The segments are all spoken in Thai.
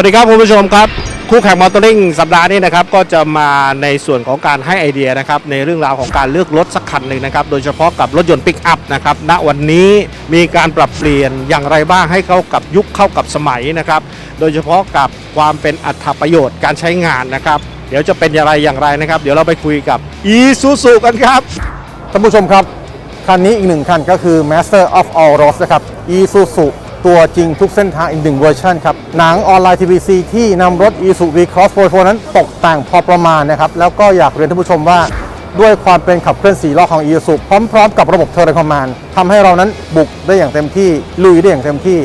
วัสดีครับคุณผู้ชมครับ คู่แข่งมอเตอร์ลิงสัปดาห์นี้นะครับก็จะมาในส่วนของการให้ไอเดียนะครับในเรื่องราวของการเลือกรถสักคันหนึ่งนะครับโดยเฉพาะกับรถยนต์ปิกอัพนะครับณวันนี้มีการปรับเปลี่ยนอย่างไรบ้างให้เข้ากับยุคเข้ากับสมัยนะครับโดยเฉพาะกับความเป็นอัตประโยชน์การใช้งานนะครับเดี๋ยวจะเป็นอย่างไรอย่างไรนะครับ เดี๋ยวเราไปคุยกับอีซูซูกันครับท่านผู้ชมครับคันนี้อีกหนึ่งคันก็คือ Master of All Roads นะครับ Isuzu ตัวจริงทุกเส้นทางอีกหนึ่งเวอร์ชันครับ หนังออนไลน์ TVC ที่นำรถ Isuzu V-Cross 4นั้นตกแต่งพอประมาณนะครับ แล้วก็อยากเรียนท่านผู้ชมว่าด้วยความเป็นขับเคลื่อน4ล้อของ Isuzu พร้อมๆ กับระบบเทอร์ c o m m a n d ทำให้เรานั้นบุกได้อย่างเต็มที่ลุยได้อย่างเต็มที่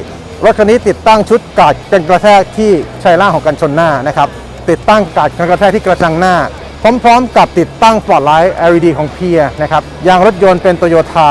รถคันนี้ติดตั้งชุดกาดกันกระแทกที่ชายล่างของกันชนหน้านะครับติดตั้งกาดกันกระแทกที่กระจังหน้าพร้อมๆ กับติดตั้งสปอตไลท์ LED ของเพียนะครับยางรถยนต์เป็นโตโยต้า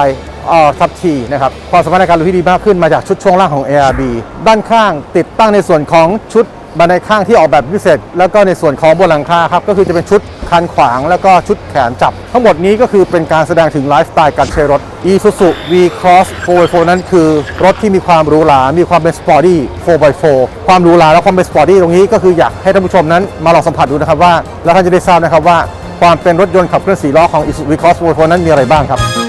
อ่อซับทีนะครับ ความสามารถในการลุยที่ดีมากขึ้นมาจากชุดช่วงล่างของ ARB ด้านข้างติดตั้งในส่วนของชุดบันไดข้างที่ออกแบบพิเศษ แล้วก็ในส่วนของบนหลังคาครับ ก็คือจะเป็นชุดคันขวางแล้วก็ชุดแขนจับ ทั้งหมดนี้ก็คือเป็นการแสดงถึงไลฟ์สไตล์การใช้รถ Isuzu V-Cross 4x4 นั้นคือรถที่มีความหรูหรา มีความเป็นสปอร์ตี้ 4x4 ความหรูหราและความเป็นสปอร์ตี้ตรงนี้ก็คืออยากให้ท่านผู้ชมนั้นมาลองสัมผัสดูนะครับว่า แล้วท่านจะได้ทราบนะครับว่า ความเป็นรถยนต์ขับเคลื่อนสี่ล้อของ Isuzu V-Cross 4x4 นั้นมีอะไรบ้างครับ